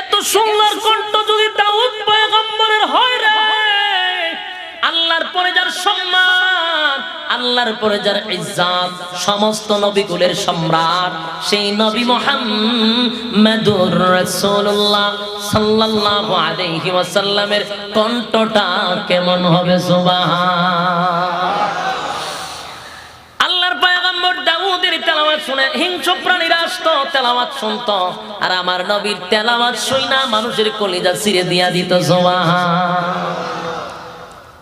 এত সুন্দর কণ্ঠ যদি দাউদ পয়গম্বরের হয় রে, আল্লাহর পরে যার সম্মান, আল্লাহর পরে যার ইজ্জাত, সমস্ত নবীকুলের সম্রাট, সেই নবী মুহাম্মাদুর রাসূলুল্লাহ সাল্লাল্লাহু আলাইহি ওয়াসাল্লামের কণ্ঠটা কেমন হবে, সুবহান আল্লাহর পয়গম্বর দাউদের তেলাওয়াত শুনে হিংস্র প্রাণীরা আসতো তেলাওয়াত শুনত। আর আমার নবীর তেলাওয়াত শুই না মানুষের কলিজা ছিঁড়ে দিয়া দিত জমা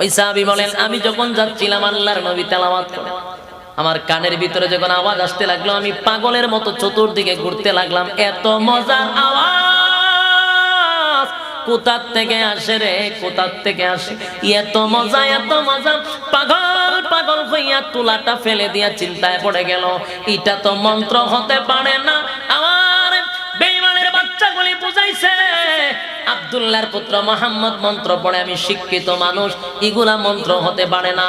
ওই সাহাবি বলেন, আমি যখন যাচ্ছিলাম, আল্লাহর নবী তেলাওয়াত করে। আমার কানের ভিতরে যখন আওয়াজ আসতে লাগল, আমি পাগলের মতো চতুর্দিকে ঘুরতে লাগলাম। এত মজার আওয়াজ! কোথার থেকে আসে রে, কোথার থেকে আসে? এত মজা এত মজা। পাগল পাগল হইয়া তুলাটা ফেলে দিয়া চিন্তায় পড়ে গেল। এটা তো মন্ত্র হতে পারে না। আমার বেইমানের বাচ্চাগুলি বুঝাইছে আব্দুল্লাহর পুত্র মোহাম্মদ মন্ত্র পড়ে, আমি শিক্ষিত মানুষ, এগুলা মন্ত্র হতে পারে না।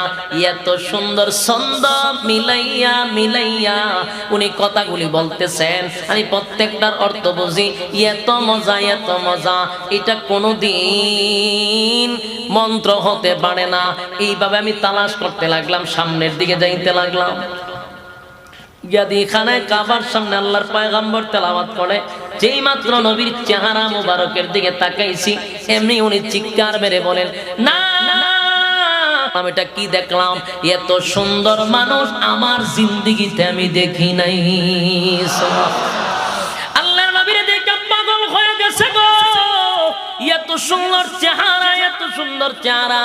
এত সুন্দর ছন্দ, মিলাইয়া মিলাইয়া উনি কথাগুলি বলতেছেন। আমি প্রত্যেকটার অর্থ বুঝি, এত মজা এত মজা, এটা কোনোদিন মন্ত্র হতে পারে না। এইভাবে আমি তালাশ করতে লাগলাম, সামনের দিকে যাইতে লাগলাম। গিয়াদি খানায় কাবার সামনে আল্লাহর পয়গাম্বর তেলাওয়াত করে যেই মাত্র নবীর চেহারা মুবারকের দিকে তাকাইছি, এমনি উনি চিৎকার মেরে বলেন, না আমি এটা কি দেখলাম? এত সুন্দর মানুষ আমার জিন্দিগিতে আমি দেখি নাই। আল্লাহর নবীর দেখে পাগল হয়ে গেছে গো। এত সুন্দর চেহারা, এত সুন্দর চেহারা।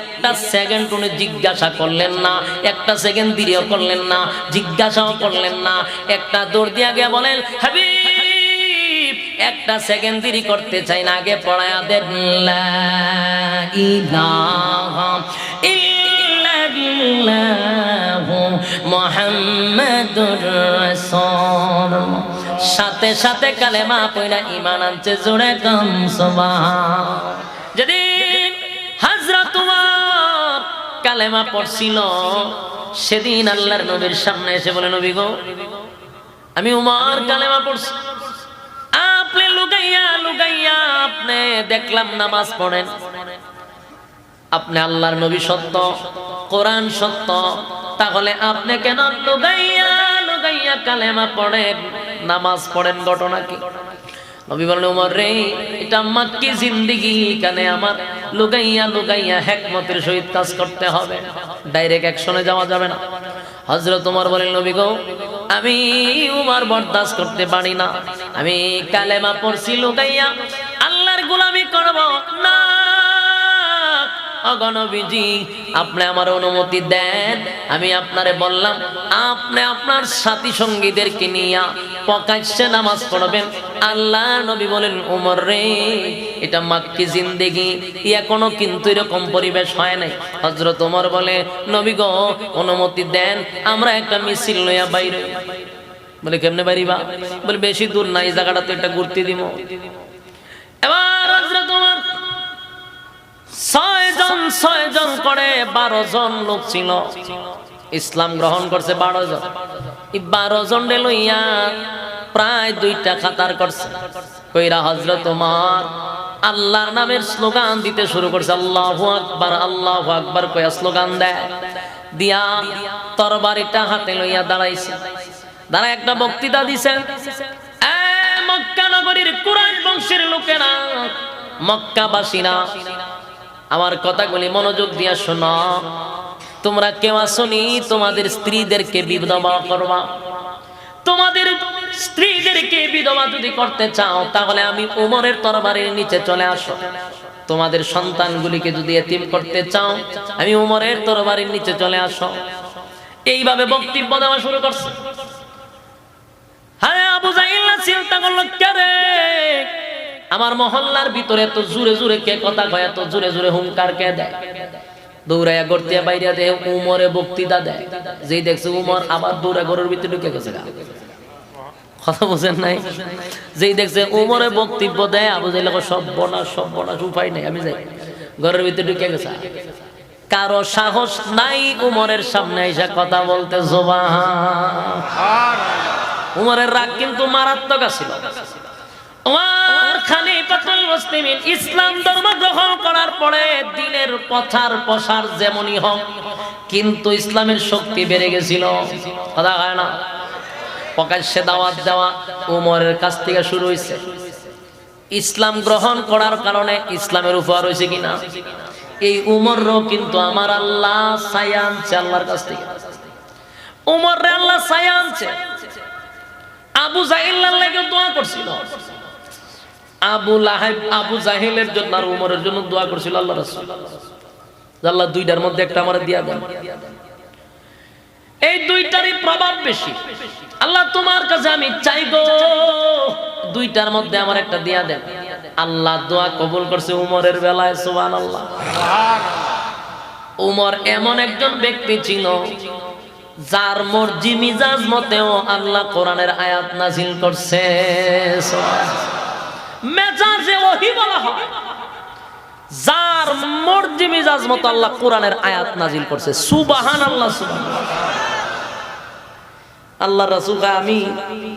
একটা সেকেন্ড উনি জিজ্ঞাসা করলেন না, একটা সেকেন্ড দেরিও করলেন না, জিজ্ঞাসাও করলেন না, একটা দৌড় দিয়ে গিয়ে বলেন, হাবিব একটা সেকেন্ড দেরি করতে চাই না, আগে পড়ায়া দেন। রাসূলুল্লাহ। সাথে সাথে কালেমা পয়রা ইমান আনছে জোরে কম যেদিন উমর কালেমা পড়ছিল, সেদিন আল্লাহর নবীর সামনে এসে বলে, নবী গো, আমি উমর কালেমা পড়ছি। লুকাইয়া লুকাইয়া আপনি দেখলাম নামাজ পড়েন। আপনি আল্লাহর নবী সত্য, কোরআন সত্য, তাহলে আপনি কেন লুকাইয়া লুকাইয়া কালেমা পড়েন? নামাজ পড়েন ঘটনা কি? নবী রে, এটা আমার সহিত করতে হবে। ডাইরেক্ট অ্যাকশনে যাওয়া যাবে না। হজরত বলেন নবী গো, আমি উমর বরদাস্ত করতে পারি না। আমি কালেমা পড়ছি লুকাইয়া, আল্লাহর গোলামি করব না। অগণবিজি আপনি আমার অনুমতি দেন, আমি আপনারে বললাম, আপনি আপনার সাথী সঙ্গীদেরকে নিয়ে প্রকাশ্যে নামাজ পড়বেন। আল্লাহ নবী বলেন, উমর রে, এটা মাক্কি জিন্দেগি। এখনও কিন্তু এরকম পরিবেশ হয় নাই। হজরত উমর বলে, নবী গো, অনুমতি দেন, আমরা একটা মিছিল লইয়া বাইরে বলে, কেমনে বাড়িবা বলে, বেশি দূর নাই জায়গাটা তো একটা ঘুরতে দিব এবার উমর ছয় জন ছয় জন করে বারো জন লোক ছিল। ইসলাম গ্রহণ করছে বারো জন। এই বারো জন লইয়া প্রায় দুইটা খাতার করছে। কইরা হজরত তোমার আল্লাহর নামের স্লোগান দিতে শুরু করছে। আল্লাহু আকবার আল্লাহু আকবার কইয়া স্লোগান দেয়। দিয়া তরবারিটা হাতে লইয়া দাঁড়াইছে। দাঁড়া একটা বক্তৃতা দিছেন বংশের লোকেরা আমার কথাগুলি মনোযোগ শোনো। তোমরা কেউ তোমাদের স্ত্রীদেরকে বিধবা করবা। তোমাদের স্ত্রীদেরকে বিধবা যদি করতে চাও, তাহলে আমি উমরের তরবারির নিচে চলে আসো। তোমাদের সন্তানগুলিকে যদি এতিম করতে চাও, আমি উমরের তরবারির নিচে চলে আসো। এইভাবে বক্তব্য দেওয়া শুরু করছে। হ্যাঁ আবু করল, কে আমার মহল্লার ভিতরে এত জুড়ে জুড়ে কে কথা কয়, এত জুড়ে জুড়ে হুঙ্কার কে দেয়? দৌড়াইয়া গড়তিয়া বাইরে দেয়, উমরে বক্তৃতা দেয়। যেই দেখছে উমর আবার দৌড়া ঘরের ভিতরে ঢুকে গেছে কথা বোঝেন নাই? যেই দেখছে উমরে বক্তব্য দেয়, আবু জাইল সব বনা সব বনা উপায় নেই, আমি যাই। ঘরের ভিতরে ঢুকে গেছে। কারও সাহস নাই উমরের সামনে এসে কথা বলতে জোবাহা উমরের রাগ কিন্তু মারাত্মক আছিল। ইসলাম ধর্ম গ্রহণ করার পরে দিনের পথার প্রসার যেমনই হোক, কিন্তু ইসলামের শক্তি বেড়ে গেছিল। কথা হয় না? প্রকাশ্যে দাওয়াত দেওয়া উমরের কাছ থেকে শুরু হয়েছে ইসলাম গ্রহণ করার কারণে ইসলামের উপহার হয়েছে কিনা? এই উমর উমরও কিন্তু আমার আল্লাহ আনছে আল্লাহর কাছ থেকে। উমর আল্লাহ ছায়া আনছে। আবু জাহিল্লার লাগে দোয়া করছিল। আবু লাহেব আবু জাহিলের জন্য আর উমরের জন্য দোয়া করছিল আল্লাহ রাসূল। আল্লাহ দুইটার মধ্যে একটা আমার দিয়া দেন। এই দুইটারই প্রভাব বেশি। আল্লাহ তোমার কাছে আমি চাই গো। দুইটার মধ্যে আমার একটা দিয়া দেন। আল্লাহ দোয়া কবুল করছে উমরের বেলায় সুবান আল্লাহ উমর এমন একজন ব্যক্তি ছিল যার মর্জি মিজাজ মতেও আল্লাহ কোরআনের আয়াত নাজিল করছে। মেজাজে ওহি বলা হয়। যার মর্জি মিজাজ মতো আল্লাহ কোরআনের আয়াত নাজিল করছে। সুবাহান আল্লাহ আল্লাহ রাসুল আমি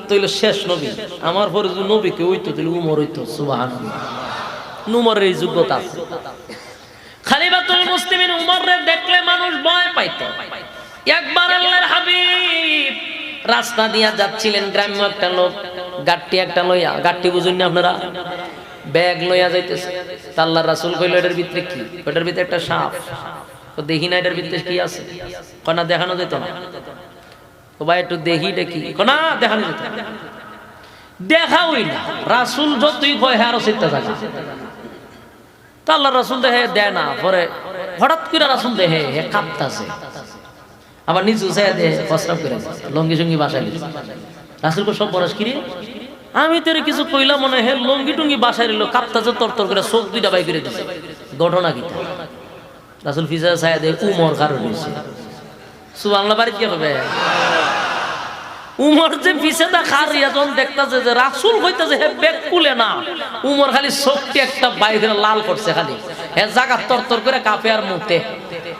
তৈল শেষ নবী। আমার পরে নবী কেউ হইতো, তাহলে উমর হইতো সুবাহান উমরের এই যোগ্যতা খালিবাতুল মুসলিমিন উমরে দেখলে মানুষ ভয় পাইতো। একবার আল্লাহর হাবিব রাস্তা দিয়া যাচ্ছিলেন, গ্রাম্য একটা লোক গাট্টি একটা লইয়া গাট্টি বুঝুন না আপনারা, ব্যাগ লইয়া যাইতেছে। তা আল্লাহর রাসূল কইল, এটার ভিতরে কি? এটার ভিতরে একটা সাপ। তো দেখি না এটার ভিতরে কি আছে? কনা, দেখানো যেত না। ও ভাই, একটু দেখি দেখি কনা, দেখানো যেত। দেখা হই না। রাসূল যতই কয় হ্যাঁ আরও চিন্তা থাকে তা আল্লাহ রাসূল দেখে, দেয় না। পরে হঠাৎ করে রাসূল দেখে, হে কাঁপতাছে। আবার নিচু চাই দে প্রস্রাব করে লঙ্গি সঙ্গি বাসায় লিখছে রাসুল সব বরস কিরে? আমি তোর কিছু কইলাম মনে হে লঙ্গি টুঙ্গি বাসায় কাপ্তাছে তর তর করে চোখ দুইটা বাই করে দিছে। ঘটনা কি রাসুল ছায়া দে উমর কারণ হয়েছে সুবাংলা বাড়ি কি হবে? উমর যে পিছে দা খার যখন দেখতাছে যে রাসুল হইতাছে হে বেগ কুলে না। উমর খালি চোখটি একটা বাইরে লাল করছে খালি। হে জায়গা তর করে কাপে আর মুতে রাসূল পিছনে চাই দিয়ে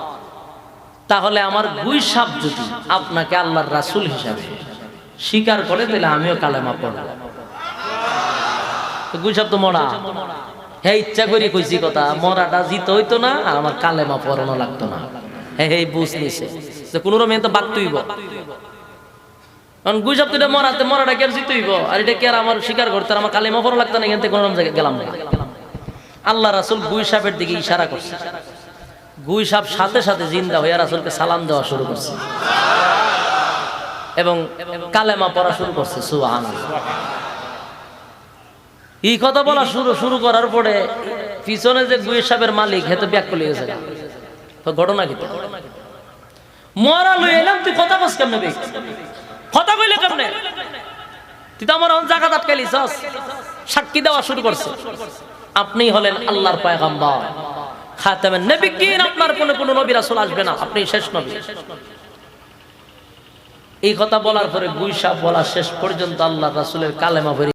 তাহলে আমার গুই সাপ যদি আপনাকে আল্লাহর রাসুল হিসাবে স্বীকার করে, তাহলে আমিও কালেমা পড়ব। তো গুই সাপ তো মরা। হ্যাঁ ইচ্ছা করি কইছি কথা, মরাটা জিত হইতো না, আর আমার কালেমা পড়ানো লাগতো না। হ্যাঁ হ্যাঁ বুঝ নিছে। যে কোনো রকম তো বাক তুইব। কারণ গুই সাপ মরাতে মরাটা কে জিত হইব? আর এটা কে আর আমার স্বীকার করতে আমার কালেমা পড়া লাগতো না, এখান থেকে কোনো রকম জায়গায় গেলাম না। আল্লাহ রাসূল গুই সাপের দিকে ইশারা করছে। গুই সাপ সাথে সাথে জিন্দা হয়ে রাসুলকে সালাম দেওয়া শুরু করছে। এবং কালেমা পড়া শুরু করছে সুবহান এই কথা বলা শুরু শুরু করার পরে পিছনে যে গুই সাপের মালিক হেতে ব্যাক করে গেছে। ঘটনা কি? মরা লই এলাম, তুই কথা বস কেমনে কথা কইলে কেমনে? তুই তো আমার জায়গা আটকাইলি সাক্ষী দেওয়া শুরু করছে। আপনি হলেন আল্লাহর পয়গাম্বর। খাতামের নবিকিন, আপনার কোনো কোনো নবী রাসূল আসবে না। আপনি শেষ নবী। এই কথা বলার পরে গুইসা বলা শেষ পর্যন্ত আল্লাহ রাসূলের কালেমা ভরে